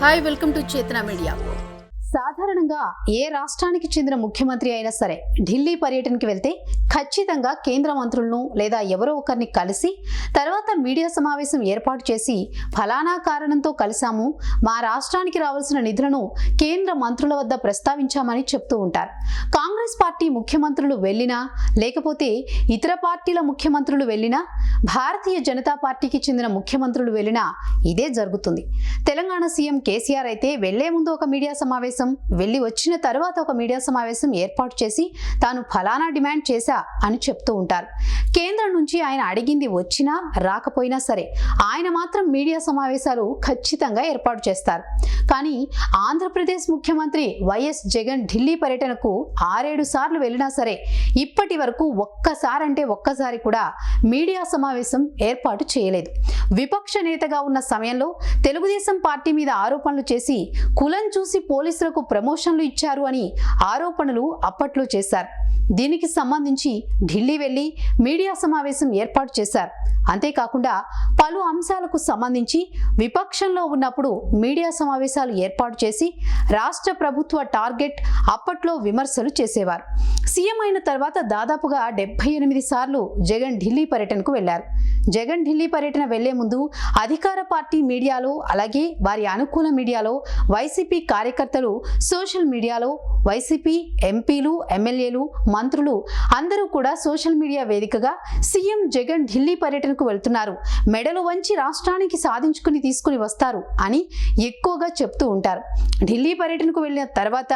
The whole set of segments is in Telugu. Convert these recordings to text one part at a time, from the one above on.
Hi welcome to Chetana media. సాధారణంగా ఏ రాష్ట్రానికి చెందిన ముఖ్యమంత్రి అయినా సరే ఢిల్లీ పర్యటనకి వెళ్తే ఖచ్చితంగా కేంద్ర మంత్రులను లేదా ఎవరో ఒకరిని కలిసి తర్వాత మీడియా సమావేశం ఏర్పాటు చేసి ఫలానా కారణంతో కలిసాము మా రాష్ట్రానికి రావాల్సిన నిధులను కేంద్ర మంత్రుల వద్ద ప్రస్తావించామని చెప్తూ ఉంటారు. కాంగ్రెస్ పార్టీ ముఖ్యమంత్రులు వెళ్ళినా లేకపోతే ఇతర పార్టీల ముఖ్యమంత్రులు వెళ్ళినా భారతీయ జనతా పార్టీకి చెందిన ముఖ్యమంత్రులు వెళ్ళినా ఇదే జరుగుతుంది. తెలంగాణ సీఎం కేసీఆర్ అయితే వెళ్ళే ముందు ఒక మీడియా సమావేశం వెళ్ళి వచ్చిన తర్వాత ఒక మీడియా సమావేశం ఏర్పాటు చేసి తాను ఫలానా డిమాండ్ చేశా అని చెప్తూ ఉంటారు. కేంద్రం నుంచి ఆయన అడిగింది వచ్చినా రాకపోయినా సరే ఆయన మాత్రం మీడియా సమావేశాలు ఖచ్చితంగా ఏర్పాటు చేస్తారు. కానీ ఆంధ్రప్రదేశ్ ముఖ్యమంత్రి వైఎస్ జగన్ ఢిల్లీ పర్యటనకు ఆరేడు సార్లు వెళ్ళినా సరే ఇప్పటి వరకు ఒక్కసారంటే ఒక్కసారి కూడా మీడియా సమావేశం ఏర్పాటు చేయలేదు. విపక్ష నేతగా ఉన్న సమయంలో తెలుగుదేశం పార్టీ మీద ఆరోపణలు చేసి కులం చూసి పోలీసులకు ప్రమోషన్లు ఇచ్చారు అని ఆరోపణలు అప్పట్లో చేశారు. దీనికి సంబంధించి ఢిల్లీ వెళ్ళి మీడియా సమావేశం ఏర్పాటు చేశారు. అంతేకాకుండా పలు అంశాలకు సంబంధించి విపక్షంలో ఉన్నప్పుడు మీడియా సమావేశాలు ఏర్పాటు చేసి రాష్ట్ర ప్రభుత్వ టార్గెట్ అప్పట్లో విమర్శలు చేసేవారు. సీఎం అయిన తర్వాత దాదాపుగా డెబ్బై ఎనిమిది సార్లు జగన్ ఢిల్లీ పర్యటనకు వెళ్ళారు జగన్ ఢిల్లీ పర్యటన వెళ్ళే ముందు అధికార పార్టీ మీడియాలో అలాగే వారి అనుకూల మీడియాలో వైసీపీ కార్యకర్తలు సోషల్ మీడియాలో వైసీపీ ఎంపీలు ఎమ్మెల్యేలు మంత్రులు అందరూ కూడా సోషల్ మీడియా వేదికగా సీఎం జగన్ ఢిల్లీ పర్యటనకు వెళ్తున్నారు. మెడలు వంచి రాష్ట్రానికి సాధించుకుని తీసుకుని వస్తారు అని ఎక్కువగా చెప్తూ ఉంటారు. ఢిల్లీ పర్యటనకు వెళ్ళిన తర్వాత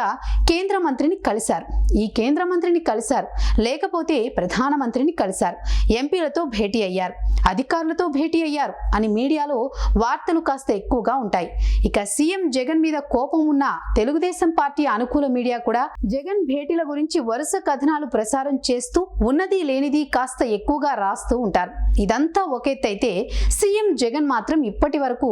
కేంద్ర మంత్రిని కలిశారు. ఈ కేంద్ర మంత్రి మంత్రిని కలిశారు. లేకపోతే ప్రధానమంత్రిని కలిశారు. ఎంపీలతో భేటీ అయ్యారు. అధికారులతో భేటీ అయ్యారు అని మీడియాలో వార్తలు కాస్త ఎక్కువగా ఉంటాయి. ఇక సీఎం జగన్ మీద కోపం ఉన్న తెలుగుదేశం పార్టీ అనుకూల మీడియా కూడా జగన్ భేటీల గురించి వరుస కథనాలు ప్రసారం చేస్తూ ఉన్నది లేనిది కాస్త ఎక్కువగా రాస్తూ ఉంటారు. ఇదంతా ఒక ఎత్తైతే సీఎం జగన్ మాత్రం ఇప్పటి వరకు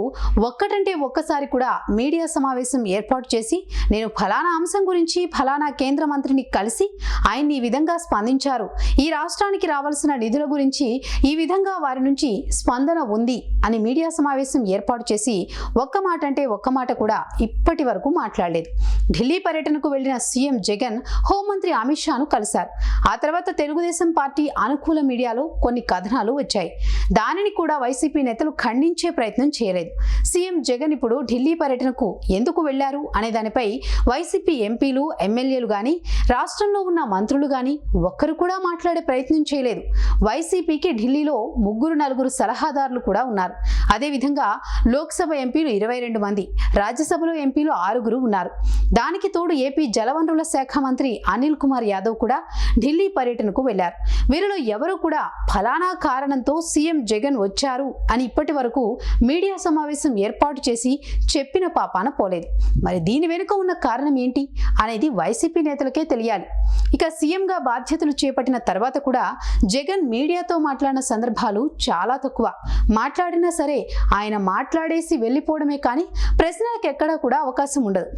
ఒక్కటంటే ఒక్కసారి కూడా మీడియా సమావేశం ఏర్పాటు చేసి నేను ఫలానా అంశం గురించి ఫలానా కేంద్ర మంత్రిని కలిసి ఆయన్ని ఈ విధంగా స్పందించారు. ఈ రాష్ట్రానికి రావాల్సిన నిధుల గురించి ఈ విధంగా వారి నుంచి స్పందన ఉంది అని మీడియా సమావేశం ఏర్పాటు చేసి ఒక్క మాట అంటే ఒక్క మాట కూడా ఇప్పటి వరకు మాట్లాడలేదు. ఢిల్లీ పర్యటనకు వెళ్ళిన సీఎం జగన్ హోంమంత్రి అమిత్ షాను కలిశారు. ఆ తర్వాత తెలుగుదేశం పార్టీ అనుకూల మీడియాలో కొన్ని కథనాలు వచ్చాయి. దానిని కూడా వైసీపీ నేతలు ఖండించే ప్రయత్నం చేయలేదు. సీఎం జగన్ ఇప్పుడు ఢిల్లీ పర్యటనకు ఎందుకు వెళ్ళారు అనే దానిపై వైసీపీ ఎంపీలు ఎమ్మెల్యేలు గాని రాష్ట్రంలో ఉన్న మంత్రులు కానీ ఒక్కరు కూడా మాట్లాడే ప్రయత్నం చేయలేదు. వైసీపీకి ఢిల్లీలో ముగ్గురు నలుగురు సలహాదారులు కూడా ఉన్నారు. అదేవిధంగా లోక్సభ ఎంపీలు ఇరవై రెండు మంది రాజ్యసభలో ఎంపీలు ఆరుగురు ఉన్నారు. దానికి తోడు ఏపీ జలవనరుల శాఖ మంత్రి అనిల్ కుమార్ యాదవ్ కూడా ఢిల్లీ పర్యటనకు వెళ్ళారు వీరిలో ఎవరు కూడా ఫలానా కారణంతో సీఎం జగన్ వచ్చారు అని ఇప్పటి వరకు మీడియా సమావేశం ఏర్పాటు చేసి చెప్పిన పాపాన పోలేదు. మరి దీని వెనుక ఉన్న కారణం ఏంటి అనేది వైసీపీ నేతలకే తెలియాలి. ఇక సీఎంగా బాధ్యతలు చేపట్టిన తర్వాత కూడా జగన్ మీడియాతో మాట్లాడిన సందర్భాలు చాలా తక్కువ. మాట్లాడినా సరే ఆయన మాట్లాడేసి వెళ్ళిపోవడమే కానీ ప్రశ్నలకు ఎక్కడా కూడా అవకాశం ఉండదు.